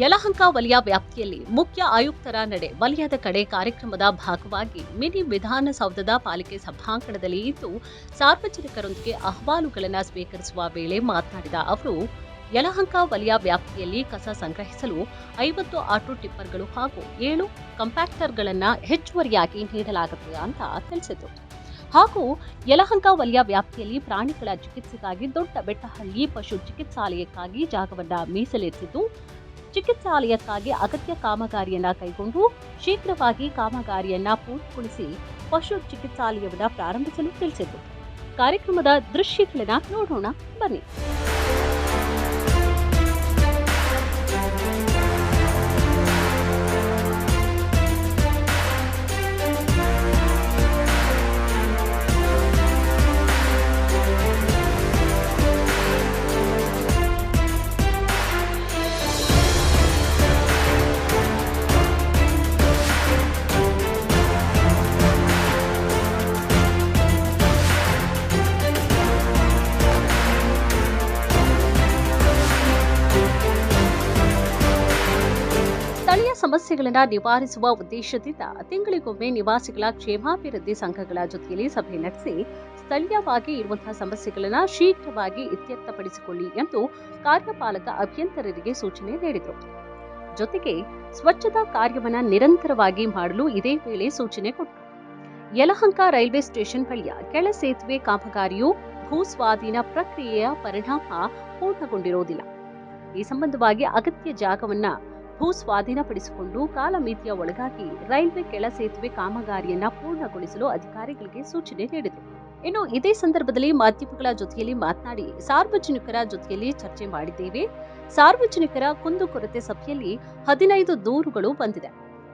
ಯಲಹಂಕ ವಲಯ ವ್ಯಾಪ್ತಿಯಲ್ಲಿ ಮುಖ್ಯ ಆಯುಕ್ತರ ನಡೆ ವಲಯದ ಕಡೆ ಕಾರ್ಯಕ್ರಮದ ಭಾಗವಾಗಿ ಮಿನಿ ವಿಧಾನಸೌಧದ ಪಾಲಿಕೆ ಸಭಾಂಗಣದಲ್ಲಿ ಇದ್ದು, ಸಾರ್ವಜನಿಕರೊಂದಿಗೆ ಅಹವಾಲುಗಳನ್ನು ಸ್ವೀಕರಿಸುವ ವೇಳೆ ಮಾತನಾಡಿದ ಅವರು, ಯಲಹಂಕ ವಲಯ ವ್ಯಾಪ್ತಿಯಲ್ಲಿ ಕಸ ಸಂಗ್ರಹಿಸಲು ಐವತ್ತು ಆಟೋ ಟಿಪ್ಪರ್ಗಳು ಹಾಗೂ ಏಳು ಕಂಪ್ಯಾಕ್ಟರ್ಗಳನ್ನು ಹೆಚ್ಚುವರಿಯಾಗಿ ನೀಡಲಾಗುತ್ತದೆ ಅಂತ ತಿಳಿಸಿದರು ಹಾಗೂ ಯಲಹಂಕ ವಲಯ ವ್ಯಾಪ್ತಿಯಲ್ಲಿ ಪ್ರಾಣಿಗಳ ಚಿಕಿತ್ಸೆಗಾಗಿ ದೊಡ್ಡ ಬೆಟ್ಟಹಳ್ಳಿ ಪಶು ಚಿಕಿತ್ಸಾಲಯಕ್ಕಾಗಿ ಜಾಗವನ್ನು ಮೀಸಲಿಟ್ಟಿದ್ದು ಚಿಕಿತ್ಸಾಲಯಕ್ಕಾಗಿ ಅಗತ್ಯ ಕಾಮಗಾರಿಯನ್ನ ಕೈಗೊಂಡು ಶೀಘ್ರವಾಗಿ ಕಾಮಗಾರಿಯನ್ನ ಪೂರ್ಣಗೊಳಿಸಿ ಪಶು ಚಿಕಿತ್ಸಾಲಯವನ್ನ ಪ್ರಾರಂಭಿಸಲು ತಿಳಿಸಿದ್ರು. ಕಾರ್ಯಕ್ರಮದ ದೃಶ್ಯಗಳನ್ನ ನೋಡೋಣ, ಬನ್ನಿ. ಸ್ಥಳೀಯ ಸಮಸ್ಯೆಗಳನ್ನು ನಿವಾರಿಸುವ ಉದ್ದೇಶದಿಂದ ತಿಂಗಳಿಗೊಮ್ಮೆ ನಿವಾಸಿಗಳ ಕ್ಷೇಮಾಭಿವೃದ್ಧಿ ಸಂಘಗಳ ಜೊತೆಯಲ್ಲಿ ಸಭೆ ನಡೆಸಿ ಸ್ಥಳೀಯವಾಗಿ ಇರುವಂತಹ ಸಮಸ್ಯೆಗಳನ್ನು ಶೀಘ್ರವಾಗಿ ಇತ್ಯರ್ಥಪಡಿಸಿಕೊಳ್ಳಿ ಎಂದು ಕಾರ್ಯಪಾಲಕ ಅಭಿಯಂತರರಿಗೆ ಸೂಚನೆ ನೀಡಿದರು. ಜೊತೆಗೆ ಸ್ವಚ್ಛತಾ ಕಾರ್ಯವನ್ನು ನಿರಂತರವಾಗಿ ಮಾಡಲು ಇದೇ ವೇಳೆ ಸೂಚನೆ ಕೊಟ್ಟರು. ಯಲಹಂಕ ರೈಲ್ವೆ ಸ್ಟೇಷನ್ ಬಳಿಯ ಕೆಳ ಸೇತುವೆ ಕಾಮಗಾರಿಯು ಭೂಸ್ವಾಧೀನ ಪ್ರಕ್ರಿಯೆಯ ಪರಿಣಾಮ ಪೂರ್ಣಗೊಂಡಿರುವುದಿಲ್ಲ ಈ ಸಂಬಂಧವಾಗಿ ಅಗತ್ಯ ಜಾಗವನ್ನ ಭೂ ಸ್ವಾಧೀನಪಡಿಸಿಕೊಂಡು ಕಾಲಮಿತಿಯ ಒಳಗಾಗಿ ರೈಲ್ವೆ ಕೆಳ ಸೇತುವೆ ಕಾಮಗಾರಿಯನ್ನ ಪೂರ್ಣಗೊಳಿಸಲು ಅಧಿಕಾರಿಗಳಿಗೆ ಸೂಚನೆ ನೀಡಿದರು. ಇನ್ನು ಇದೇ ಸಂದರ್ಭದಲ್ಲಿ ಮಾಧ್ಯಮಗಳ ಜೊತೆಯಲ್ಲಿ ಮಾತನಾಡಿ ಸಾರ್ವಜನಿಕರ ಜೊತೆಯಲ್ಲಿ ಚರ್ಚೆ ಮಾಡಿದ್ದೇವೆ. ಸಾರ್ವಜನಿಕರ ಕುಂದುಕೊರತೆ ಸಭೆಯಲ್ಲಿ ಹದಿನೈದು ದೂರುಗಳು ಬಂದಿದೆ.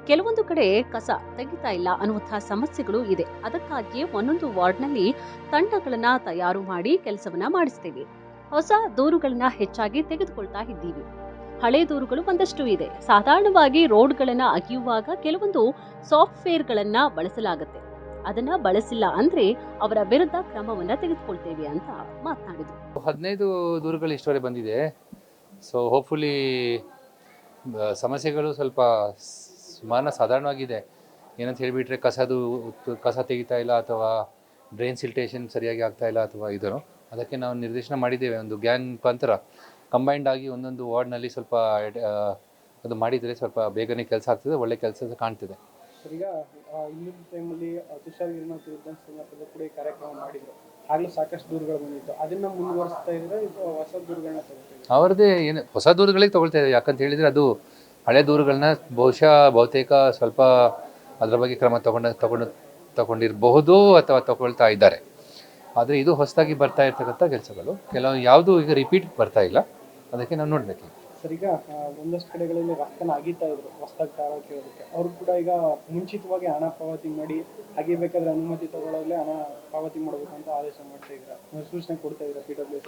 ಕೆಲವೊಂದು ಕಡೆ ಕಸ ತೆಗಿತಾ ಇಲ್ಲ ಅನ್ನುವಂತಹ ಸಮಸ್ಯೆಗಳು ಇದೆ. ಅದಕ್ಕಾಗಿಯೇ ಒಂದೊಂದು ವಾರ್ಡ್ನಲ್ಲಿ ತಂಡಗಳನ್ನ ತಯಾರು ಮಾಡಿ ಕೆಲಸವನ್ನ ಮಾಡಿಸ್ತೇವೆ. ಹೊಸ ದೂರುಗಳನ್ನ ಹೆಚ್ಚಾಗಿ ತೆಗೆದುಕೊಳ್ತಾ ಇದ್ದೀವಿ. ಹಳೆ ದೂರುಗಳು ಒಂದಷ್ಟು ಇದೆ. ಸಾಧಾರಣವಾಗಿ ರೋಡ್ಗಳನ್ನ ಅಗೆಯುವಾಗ ಕೆಲವೊಂದು ಸಾಫ್ಟ್ವೇರ್ಗಳನ್ನ ಬಳಸಲಾಗುತ್ತೆ. ಅದನ್ನ ಬಳಸಿಲ್ಲ ಅಂದ್ರೆ ಅವರ ವಿರುದ್ಧ ಕ್ರಮವನ್ನ ತೆಗೆದುಕೊಳ್ತೇವೆ ಅಂತ ಮಾತನಾಡಿದ್ರು. ಹದಿನೈದು ದೂರುಗಳು ಇಷ್ಟವರೆ ಬಂದಿದೆ. ಸೊ ಹೋಪ್ಫುಲಿ ಸಮಸ್ಯೆಗಳು ಸ್ವಲ್ಪ ಸುಮಾರು ಸಾಧಾರಣವಾಗಿದೆ. ಏನಂತ ಹೇಳಿಬಿಟ್ರೆ ಕಸದು ಕಸ ತೆಗಿತಾ ಇಲ್ಲ ಅಥವಾ ಡ್ರೈನ್ ಸಿಲ್ಟೇಷನ್ ಸರಿಯಾಗಿ ಆಗ್ತಾ ಇಲ್ಲ ಅಥವಾ ಇದನ್ನು. ಅದಕ್ಕೆ ನಾವು ನಿರ್ದೇಶನ ಮಾಡಿದ್ದೇವೆ. ಒಂದು ಗ್ಯಾಂಗ್ ಮುಖಾಂತರ ಕಂಬೈಂಡ್ ಆಗಿ ಒಂದೊಂದು ವಾರ್ಡ್ನಲ್ಲಿ ಸ್ವಲ್ಪ ಅದು ಮಾಡಿದರೆ ಸ್ವಲ್ಪ ಬೇಗನೆ ಕೆಲಸ ಆಗ್ತದೆ ಒಳ್ಳೆ ಕೆಲಸ ಕಾಣ್ತಿದೆ. ಈಗ ಇನ್ನೊಂದು ಟೈಮಲ್ಲಿ ತುಷಾರ್ ಗಿರಿನಾಥ್ ವಿರುದ್ಧ ಸಂದರ್ಭದಲ್ಲಿ ಕೂಡ ಈ ಕಾರ್ಯಕ್ರಮ ಮಾಡಿದ್ರು. ಆಗಲೂ ಸಾಕಷ್ಟು ದೂರುಗಳು ಬಂದಿತ್ತು. ಅದನ್ನ ಮುಂದುವರಿಸ್ತಾ ಇದ್ರೆ ಇದು ಹೊಸ ದೂರುಗಳನ್ನ ತಗೋತೀವಿ ಅವರದೇ ಏನು ಹೊಸ ದೂರುಗಳಿಗೆ ತಗೊಳ್ತಾ ಇದ್ದಾರೆ. ಯಾಕಂತ ಹೇಳಿದ್ರೆ ಅದು ಹಳೆ ದೂರುಗಳನ್ನ ಬಹುಶಃ ಬಹುತೇಕ ಸ್ವಲ್ಪ ಅದರ ಬಗ್ಗೆ ಕ್ರಮ ತಗೊಂಡ ತಗೊಂಡು ತಗೊಂಡಿರಬಹುದು ಅಥವಾ ತಗೊಳ್ತಾ ಇದ್ದಾರೆ. ಆದರೆ ಇದು ಹೊಸದಾಗಿ ಬರ್ತಾ ಇರ್ತಕ್ಕಂಥ ಕೆಲಸಗಳು. ಕೆಲವು ಯಾವುದು ಈಗ ರಿಪೀಟ್ ಬರ್ತಾ ಇಲ್ಲ. ಅದಕ್ಕೆ ನಾವು ನೋಡಬೇಕು ಸರ್ ಈಗ ಒಂದಷ್ಟು ಕಡೆಗಳಲ್ಲಿ ರಕ್ತನ ಅಗಿತಾ ಇದ್ರು ಹೊಸದಾಗಿ ಕಾರ ಕೇಳೋದಕ್ಕೆ. ಅವರು ಕೂಡ ಈಗ ಮುಂಚಿತವಾಗಿ ಹಣ ಪಾವತಿ ಮಾಡಿ ಅಗಿಬೇಕಾದ್ರೆ ಅನುಮತಿ ತಗೊಳ್ಳೋಗ್ಲೇ ಹಣ ಪಾವತಿ ಮಾಡಬೇಕು ಅಂತ ಆದೇಶ ಮಾಡ್ತಾ ಇದ್ರ. ಸೂಚನೆ ಕೊಡ್ತಾ ಇದ್ರ ಪಿ ಡಬ್ಲ್ಯೂ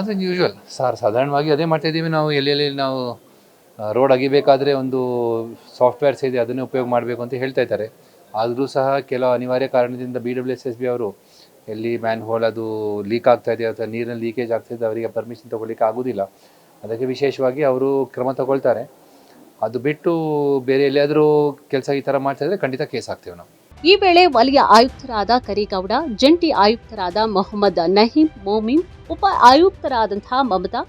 ಅದು ಯೂಶುವಲ್ ಸರ್ ಸಾಧಾರಣವಾಗಿ ಅದೇ ಮಾಡ್ತಾ ಇದ್ದೀವಿ ನಾವು. ಎಲ್ಲೆಲ್ಲಿ ನಾವು ರೋಡ್ ಅಗಿಬೇಕಾದ್ರೆ ಒಂದು ಸಾಫ್ಟ್ವೇರ್ಸ್ ಇದೆ ಅದನ್ನೇ ಉಪಯೋಗ ಮಾಡಬೇಕು ಅಂತ ಹೇಳ್ತಾ ಇದ್ದಾರೆ. ಆದರೂ ಸಹ ಕೆಲವು ಅನಿವಾರ್ಯ ಕಾರಣದಿಂದ B W S S B ಅವರು ಎಲ್ಲಿ ಮ್ಯಾನ್ ಹೋಲ್ ಅದು ಲೀಕ್ ಆಗ್ತಾ ಇದೆ ಅಥವಾ ನೀರಿನ ಲೀಕೇಜ್ ಆಗ್ತಾ ಇದೆ, ಅವರಿಗೆ ಪರ್ಮಿಷನ್ ತಗೊಳ್ಳಿಕ್ಕೆ ಆಗೋದಿಲ್ಲ. ಅದಕ್ಕೆ ವಿಶೇಷವಾಗಿ ಅವರು ಕ್ರಮ ತಗೊಳ್ತಾರೆ. ಅದು ಬಿಟ್ಟು ಬೇರೆ ಎಲ್ಲಿಯಾದರೂ ಕೆಲಸ ಈ ಥರ ಮಾಡ್ತಾ ಇದ್ರೆ ಖಂಡಿತ ಕೇಸ್ ಹಾಕ್ತೇವೆ ನಾವು. ಈ ವೇಳೆ ವಲಯ ಆಯುಕ್ತರಾದ ಕರಿಗೌಡ, ಜಂಟಿ ಆಯುಕ್ತರಾದ ಮೊಹಮ್ಮದ್ ನಹೀಂ, ಮೋಮಿನ್, ಉಪ ಆಯುಕ್ತರಾದಂತಹ ಮಮತಾ,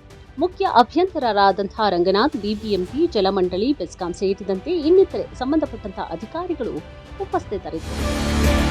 ಮುಖ್ಯ ಅಭಿಯಂತರರಾದಂತಹ ರಂಗನಾಥ್, ಬಿಬಿಎಂಪಿ, ಜಲಮಂಡಳಿ, ಬೆಸ್ಕಾಂ ಸೇರಿದಂತೆ ಇನ್ನಿತರೆ ಸಂಬಂಧಪಟ್ಟಂತಹ ಅಧಿಕಾರಿಗಳು ಉಪಸ್ಥಿತರಿದ್ದರು.